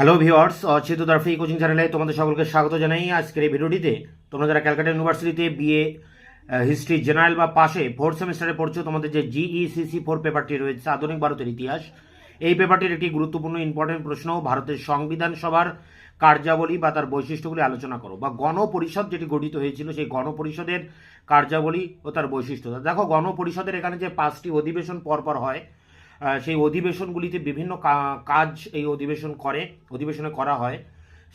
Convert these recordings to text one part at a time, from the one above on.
Hello viewers অচিত দারফি coaching চ্যানেলে তোমাদের সকলকে স্বাগত জানাই। আজকের এই ভিডিওটিতে তোমরা যারা ক্যালকাটা ইউনিভার্সিটিতে বিএ হিস্ট্রি জেনারেল বা পাশে ফোর্থ সেমিস্টারে পড়ছো, তোমাদের যে জিইসিসি ফোর পেপারটি রয়েছে, আধুনিক ভারতের ইতিহাস, এই পেপারটির একটি গুরুত্বপূর্ণ ইম্পর্টেন্ট প্রশ্ন, ভারতের সংবিধান সভার কার্যাবলী বা তার বৈশিষ্ট্যগুলি আলোচনা করো। বা গণপরিষদ যেটি গঠিত হয়েছিল, সেই গণপরিষদের কার্যাবলী ও তার বৈশিষ্ট্য দেখো, গণপরিষদের এখানে যে পাঁচটি অধিবেশন পরপর হয় সেই অধিবেশনগুলিতে বিভিন্ন কাজ এই অধিবেশন করে, অধিবেশনে করা হয়।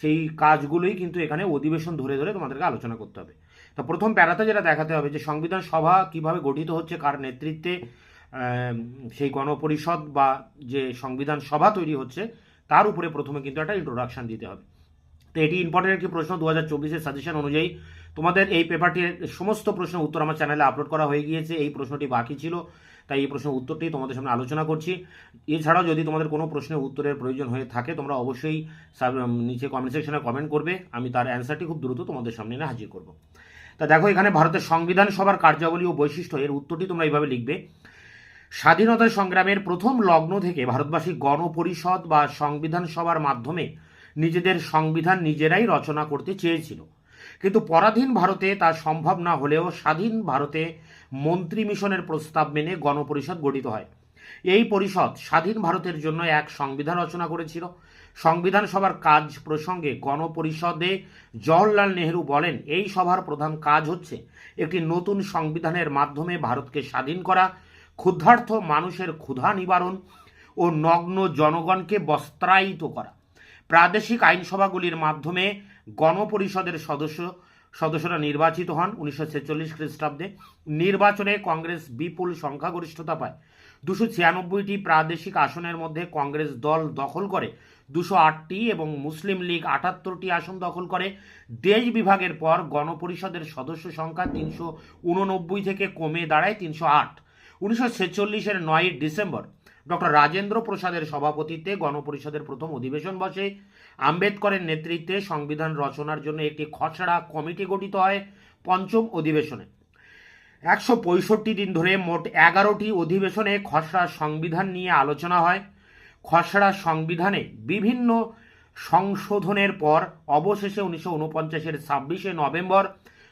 সেই কাজগুলোই কিন্তু এখানে অধিবেশন ধরে ধরে তোমাদেরকে আলোচনা করতে হবে। তো প্রথম প্যারাতে যেটা দেখাতে হবে যে সংবিধান সভা কীভাবে গঠিত হচ্ছে, কার নেতৃত্বে সেই গণপরিষদ বা যে সংবিধান সভা তৈরি হচ্ছে, তার উপরে প্রথমে কিন্তু একটা ইন্ট্রোডাকশন দিতে হবে। তো এটি ইম্পর্টেন্ট একটি প্রশ্ন, দু হাজার চব্বিশের সাজেশন অনুযায়ী তোমাদের এই পেপারটির সমস্ত প্রশ্ন উত্তর আমার চ্যানেলে আপলোড করা হয়ে গিয়েছে, এই প্রশ্নটি বাকি ছিল। তাই এই প্রশ্নের উত্তরটি তোমাদের সামনে আলোচনা করছি। এছাড়াও যদি তোমাদের কোনো প্রশ্নের উত্তরের প্রয়োজন হয়ে থাকে, তোমরা অবশ্যই নিচে কমেন্ট সেকশনে কমেন্ট করবে। আমি তার অ্যান্সারটি খুব দ্রুত তোমাদের সামনে এনে হাজির করব। তা দেখো, এখানে ভারতের সংবিধান সভার কার্যাবলী ও বৈশিষ্ট্য এর উত্তরটি তোমরা এইভাবে লিখবে। স্বাধীনতা সংগ্রামের প্রথম লগ্ন থেকে ভারতবাসী গণপরিষদ বা সংবিধান সভার মাধ্যমে নিজেদের সংবিধান নিজেরাই রচনা করতে চেয়েছিল। কিন্তু পরাধীন ভারতে তা সম্ভব না হলেও স্বাধীন ভারতে মন্ত্রী মিশনের প্রস্তাব মেনে গণপরিষদ গঠিত হয়। এই পরিষদ স্বাধীন ভারতের জন্য এক সংবিধান রচনা করেছিল। সংবিধান সভার কাজ প্রসঙ্গে গণপরিষদে জওহরলাল নেহেরু বলেন, এই সভার প্রধান কাজ হচ্ছে একটি নতুন সংবিধানের মাধ্যমে ভারতকে স্বাধীন করা ক্ষুধার্থ মানুষের ক্ষুধা নিবারণ ও নগ্ন জনগণকে বস্ত্রায়িত করা। প্রাদেশিক আইনসভাগুলির মাধ্যমে গণপরিষদের সদস্য সদস্যরা নির্বাচিত হন উনিশশো ছেচল্লিশ খ্রিস্টাব্দে। নির্বাচনে কংগ্রেস বিপুল সংখ্যাগরিষ্ঠতা পায়। দুশো ছিয়ানব্বইটি প্রাদেশিক আসনের মধ্যে কংগ্রেস দল দখল করে, দুশো আটটি এবং মুসলিম লীগ আটাত্তরটি আসন দখল করে। দেশ বিভাগের পর গণপরিষদের সদস্য সংখ্যা তিনশো উননব্বই থেকে কমে দাঁড়ায় তিনশো আট। উনিশশো ছেচল্লিশের নয় ডিসেম্বর, ডক্টর রাজেন্দ্র প্রসাদের সভাপতিত্বে গণপরিষদের প্রথম অধিবেশন বসে। আম্বেদকরের নেতৃত্বে সংবিধান রচনার জন্য একটি খসড়া কমিটি গঠিত হয় পঞ্চম অধিবেশনে। একশো পঁয়ষট্টি দিন ধরে মোট এগারোটি অধিবেশনে খসড়া সংবিধান নিয়ে আলোচনা হয়। খসড়া সংবিধানে বিভিন্ন সংশোধনের পর অবশেষে উনিশশো উনপঞ্চাশের ছাব্বিশে নভেম্বর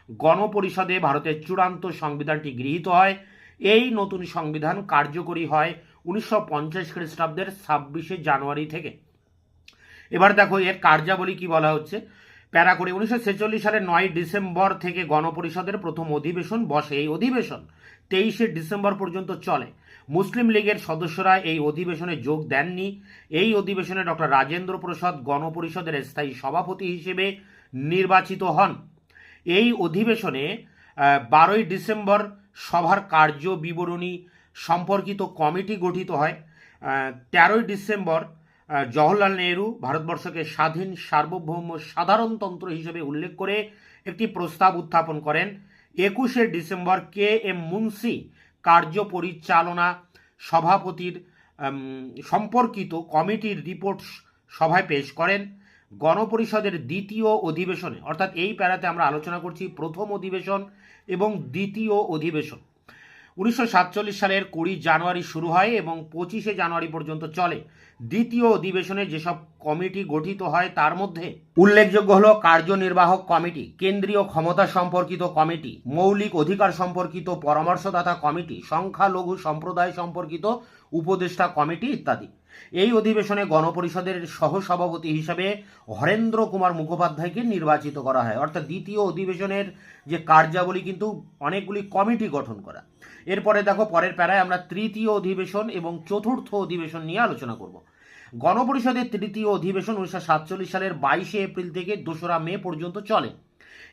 গণপরিষদে ভারতের চূড়ান্ত সংবিধানটি গৃহীত হয়। এই নতুন সংবিধান কার্যকরী হয় উনিশশো পঞ্চাশ খ্রিস্টাব্দের ছাব্বিশে জানুয়ারি থেকে। এবার দেখো এর কার্যাবলী কি বলা হচ্ছে? প্যারা করে উনিশশো ছেচল্লিশ সালের নয় ডিসেম্বর থেকে গণপরিষদের প্রথম অধিবেশন বসে। এই অধিবেশন তেইশে ডিসেম্বর পর্যন্ত চলে। মুসলিম লীগের সদস্যরা এই অধিবেশনে যোগ দেননি। এই অধিবেশনে ডক্টর রাজেন্দ্র প্রসাদ গণপরিষদের স্থায়ী সভাপতি হিসেবে নির্বাচিত হন। এই অধিবেশনে বারোই ডিসেম্বর সভার কার্য বিবরণী সম্পর্কিত কমিটি গঠিত হয়। তেরোই ডিসেম্বর জওহরলাল নেহরু ভারতবর্ষকে স্বাধীন, সার্বভৌম সাধারণতন্ত্র হিসেবে উল্লেখ করে একটি প্রস্তাব উত্থাপন করেন। একুশে ডিসেম্বর কে এম মুন্সি কার্য পরিচালনা সভাপতির সম্পর্কিত কমিটির রিপোর্ট সভায় পেশ করেন। গণপরিষদের দ্বিতীয় অধিবেশনে, অর্থাৎ এই প্যারাতে আমরা আলোচনা করছি প্রথম অধিবেশন এবং দ্বিতীয় অধিবেশন। উনিশশো সাতচল্লিশ সালের কুড়ি জানুয়ারি শুরু হয় এবং পঁচিশে জানুয়ারি পর্যন্ত চলে। দ্বিতীয় অধিবেশনে যেসব কমিটি গঠিত হয়, তার মধ্যে উল্লেখযোগ্য হল কার্যনির্বাহক কমিটি, কেন্দ্রীয় ক্ষমতা সম্পর্কিত কমিটি, মৌলিক অধিকার সম্পর্কিত পরামর্শদাতা কমিটি, সংখ্যালঘু সম্প্রদায় সম্পর্কিত উপদেষ্টা কমিটি ইত্যাদি। এই অধিবেশনে গণপরিষদের সহসভাপতি হিসেবে হরেন্দ্র কুমার মুখোপাধ্যায়কে নির্বাচিত করা হয়। অর্থাৎ দ্বিতীয় অধিবেশনের যে কার্যাবলী কিন্তু অনেকগুলি কমিটি গঠন করা। এরপরে দেখো, পরের প্যারায় আমরা তৃতীয় অধিবেশন এবং চতুর্থ অধিবেশন নিয়ে আলোচনা করব। গণপরিষদের তৃতীয় অধিবেশন উনিশশো সাতচল্লিশ সালের বাইশে এপ্রিল থেকে দোসরা মে পর্যন্ত চলে।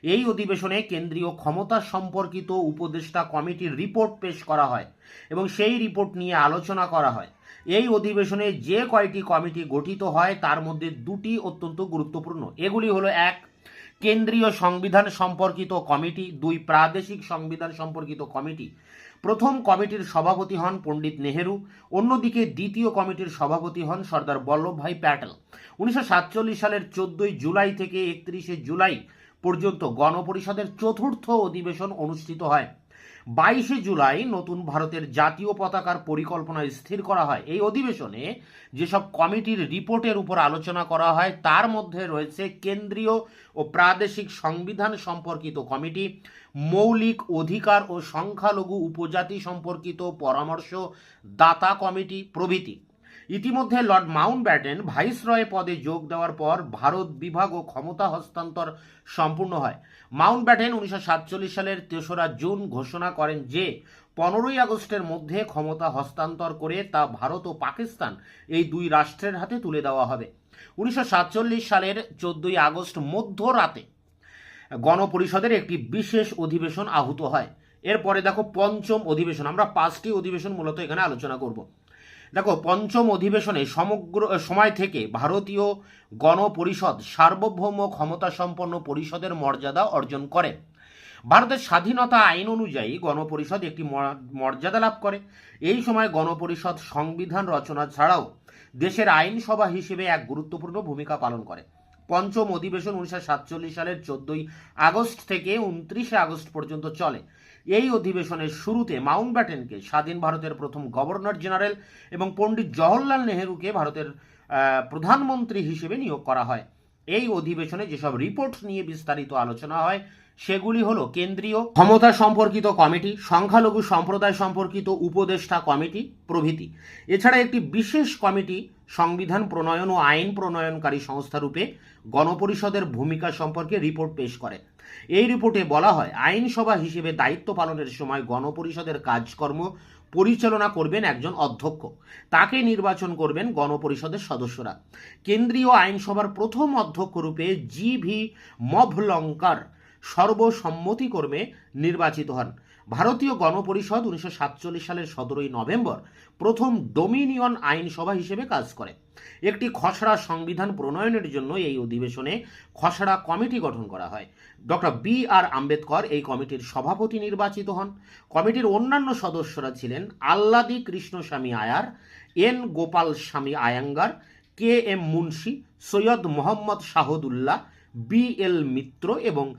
এই অধিবেশনে কেন্দ্রীয় ক্ষমতা সম্পর্কিত উপদেষ্টা কমিটির রিপোর্ট পেশ করা হয় এবং সেই রিপোর্ট নিয়ে আলোচনা করা হয়। এই অধিবেশনে যে কয়টি কমিটি গঠিত হয়, তার মধ্যে দুটি অত্যন্ত গুরুত্বপূর্ণ। এগুলি হলো এক, কেন্দ্রীয় সংবিধান সম্পর্কিত কমিটি, দুই, প্রাদেশিক সংবিধান সম্পর্কিত কমিটি। প্রথম কমিটির সভাপতি হন পণ্ডিত নেহেরু, অন্যদিকে দ্বিতীয় কমিটির সভাপতি হন সর্দার বল্লভভাই প্যাটেল। উনিশশো সাতচল্লিশ সালের চোদ্দই জুলাই থেকে একত্রিশে জুলাই পর্যন্ত গণপরিষদের চতুর্থ অধিবেশন অনুষ্ঠিত হয়। বাইশে জুলাই নতুন ভারতের জাতীয় পতাকার পরিকল্পনা স্থির করা হয়। এই অধিবেশনে যেসব কমিটির রিপোর্টের উপর আলোচনা করা হয়, তার মধ্যে রয়েছে কেন্দ্রীয় ও প্রাদেশিক সংবিধান সম্পর্কিত কমিটি, মৌলিক অধিকার ও সংখ্যালঘু উপজাতি সম্পর্কিত পরামর্শ দাতা কমিটি প্রভৃতি। ইতিমধ্যে লর্ড মাউন্ট ব্যাটেন ভাইসরয় পদে যোগ দেওয়ার পর ভারত বিভাগ ও ক্ষমতা হস্তান্তর সম্পূর্ণ হয়। মাউন্ট ব্যাটেন উনিশশো সাতচল্লিশ সালের তেসরা জুন ঘোষণা করেন যে, পনেরোই আগস্টের মধ্যে ক্ষমতা হস্তান্তর করে তা ভারত ও পাকিস্তান এই দুই রাষ্ট্রের হাতে তুলে দেওয়া হবে। উনিশশো সাতচল্লিশ সালের চোদ্দই আগস্ট মধ্যরাতে গণপরিষদের একটি বিশেষ অধিবেশন আহুত হয়। এরপরে দেখো পঞ্চম অধিবেশন। আমরা পাঁচটি অধিবেশন মূলত এখানে আলোচনা করব। দেখো, পঞ্চম অধিবেশনে সমগ্র সময় থেকে ভারতীয় গণপরিষদ সার্বভৌম ক্ষমতা সম্পন্ন পরিষদের মর্যাদা অর্জন করে। ভারতের স্বাধীনতা আইন অনুযায়ী গণপরিষদ একটি মর্যাদা লাভ করে। এই সময় গণপরিষদ সংবিধান রচনা ছাড়াও দেশের আইনসভা হিসেবে এক গুরুত্বপূর্ণ ভূমিকা পালন করে। পঞ্চম অধিবেশন উনিশশো সাতচল্লিশ সালের চোদ্দই আগস্ট থেকে উনত্রিশে আগস্ট পর্যন্ত চলে। এই অধিবেশনের শুরুতে মাউন্ট ব্যাটেনকে স্বাধীন ভারতের প্রথম গভর্নর জেনারেল এবং পণ্ডিত জওহরলাল নেহেরুকে ভারতের প্রধানমন্ত্রী হিসেবে নিয়োগ করা হয়। এই অধিবেশনে যেসব রিপোর্ট নিয়ে বিস্তারিত আলোচনা হয় সেগুলি হলো কেন্দ্রীয় ক্ষমতা সম্পর্কিত কমিটি, সংখ্যালঘু সম্প্রদায় সম্পর্কিত উপদেষ্টা কমিটি, প্রভৃতি। এছাড়া একটি বিশেষ কমিটি, সংবিধান প্রণয়ন ও আইন প্রণয়নকারী সংস্থা রূপে গণপরিষদের ভূমিকা সম্পর্কে রিপোর্ট পেশ করে। এই রিপোর্টে বলা হয়, আইনসভা হিসেবে দায়িত্ব পালনের সময় গণপরিষদের কাজকর্ম পরিচালনা করবেন একজন অধ্যক্ষ। তাকে নির্বাচন করবেন গণপরিষদের সদস্যরা। কেন্দ্রীয় আইনসভার প্রথম অধ্যক্ষ রূপে জি ভি মভলঙ্কার সর্বসম্মতিক্রমে নির্বাচিত হন। ভারতীয় গণপরিষদ উনিশশো সাতচল্লিশ সালের সতেরোই নভেম্বর প্রথম ডোমিনিয়ন আইনসভা হিসেবে কাজ করে। একটি খসড়া সংবিধান প্রণয়নের জন্য এই অধিবেশনে খসড়া কমিটি গঠন করা হয়। ডক্টর বি আর আম্বেদকর এই কমিটির সভাপতি নির্বাচিত হন। কমিটির অন্যান্য সদস্যরা ছিলেন আল্লাদি Krishnaswami Iyer, N Gopal Swami Ayyangar, K M Munshi, Syed Mohammad Saadulla, B L Mitra এবং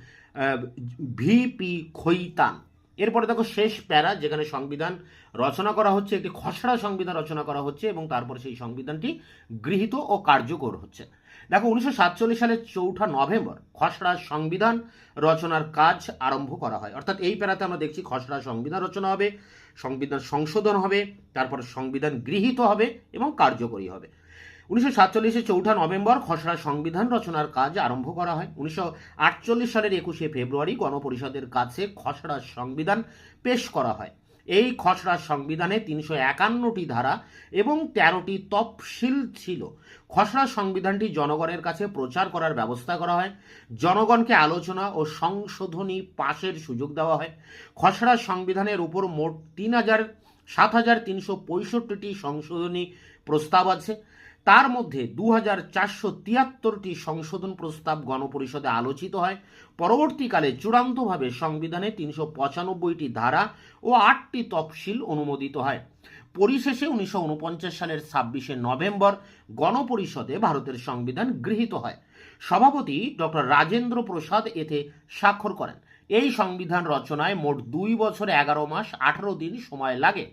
ভিপি খৈতান। এরপরে দেখো শেষ প্যারা, যেখানে সংবিধান রচনা করা হচ্ছে, একটি খসড়া সংবিধান রচনা করা হচ্ছে এবং তারপর সেই সংবিধানটি গৃহীত ও কার্যকর হচ্ছে। দেখো উনিশশো সাতচল্লিশ সালের চৌঠা নভেম্বর, খসড়া সংবিধান রচনার কাজ আরম্ভ করা হয়। অর্থাৎ এই প্যারাতে আমরা দেখছি খসড়া সংবিধান রচনা হবে, সংবিধান সংশোধন হবে, তারপর সংবিধান গৃহীত হবে এবং কার্যকরী হবে। উনিশশো সাতচল্লিশে চৌঠা নভেম্বর খসড়া সংবিধান রচনার কাজ আরম্ভ করা হয়। উনিশশো আটচল্লিশ সালের একুশে ফেব্রুয়ারি গণপরিষদের কাছে খসড়া সংবিধান পেশ করা হয়। এই খসড়া সংবিধানে তিনশো একান্নটি ধারা এবং তেরোটি তফসিল ছিল। খসড়া সংবিধানটি জনগণের কাছে প্রচার করার ব্যবস্থা করা হয়। জনগণকে আলোচনা ও সংশোধনী পাশের সুযোগ দেওয়া হয়। খসড়া সংবিধানের উপর মোট তিন হাজার সাত হাজার তিনশো পঁয়ষট্টিটি সংশোধনী প্রস্তাব আছে। তার মধ্যে দু হাজার চারশো তিয়াত্তরটি সংশোধন প্রস্তাব গণপরিষদে আলোচিত হয়। পরবর্তীকালে চূড়ান্তভাবে সংবিধানে তিনশো পঁচানব্বইটি ধারা ও আটটি তফসিল অনুমোদিত হয়। পরিশেষে উনিশশো উনপঞ্চাশ সালের ছাব্বিশে নভেম্বর গণপরিষদে ভারতের সংবিধান গৃহীত হয়। সভাপতি ডক্টর রাজেন্দ্র প্রসাদ এতে স্বাক্ষর করেন। এই সংবিধান রচনায় মোট দুই বছর এগারো মাস আঠারো দিন সময় লাগে।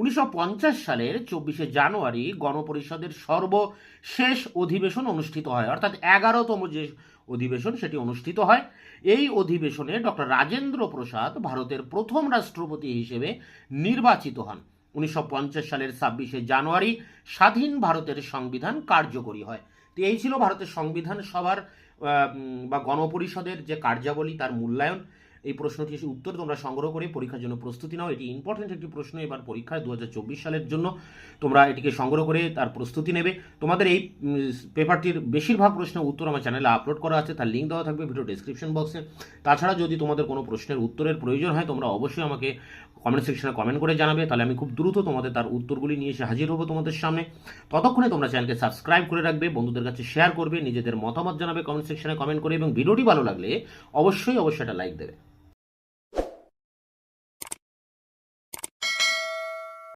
উনিশশো পঞ্চাশ সালের চব্বিশে জানুয়ারি গণপরিষদের সর্বশেষ অধিবেশন অনুষ্ঠিত হয়। অর্থাৎ এগারোতম যে অধিবেশন সেটি অনুষ্ঠিত হয়। এই অধিবেশনে ডক্টর রাজেন্দ্র প্রসাদ ভারতের প্রথম রাষ্ট্রপতি হিসেবে নির্বাচিত হন। উনিশশো পঞ্চাশ সালের ছাব্বিশে জানুয়ারি স্বাধীন ভারতের সংবিধান কার্যকরী হয়। তো এই ছিল ভারতের সংবিধান সভার বা গণপরিষদের যে কার্যাবলী, তার মূল্যায়ন। এই প্রশ্নটির উত্তর তোমরা সংগ্রহ করে পরীক্ষার জন্য প্রস্তুতি নাও। এটি ইম্পর্টেন্ট একটি প্রশ্ন, এবার পরীক্ষায় দু হাজার চব্বিশ সালের জন্য তোমরা এটিকে সংগ্রহ করে তার প্রস্তুতি নেবে। তোমাদের এই পেপারটির বেশিরভাগ প্রশ্নের উত্তর আমার চ্যানেলে আপলোড করা আছে, তার লিঙ্ক দেওয়া থাকবে ভিডিও ডেসক্রিপশন বক্সে তাছাড়া যদি তোমাদের কোনো প্রশ্নের উত্তরের প্রয়োজন হয়, তোমরা অবশ্যই আমাকে কমেন্ট সেকশনে কমেন্ট করে জানাবে। তাহলে আমি খুব দ্রুত তোমাদের তার উত্তরগুলি নিয়ে এসে হাজির হব তোমাদের সামনে। ততক্ষণে তোমরা চ্যানেলকে সাবস্ক্রাইব করে রাখবে, বন্ধুদের কাছে শেয়ার করবে, নিজেদের মতামত জানাবে কমেন্ট সেকশনে কমেন্ট করে এবং ভিডিওটি ভালো লাগলে অবশ্যই অবশ্যই একটা লাইক দেবে।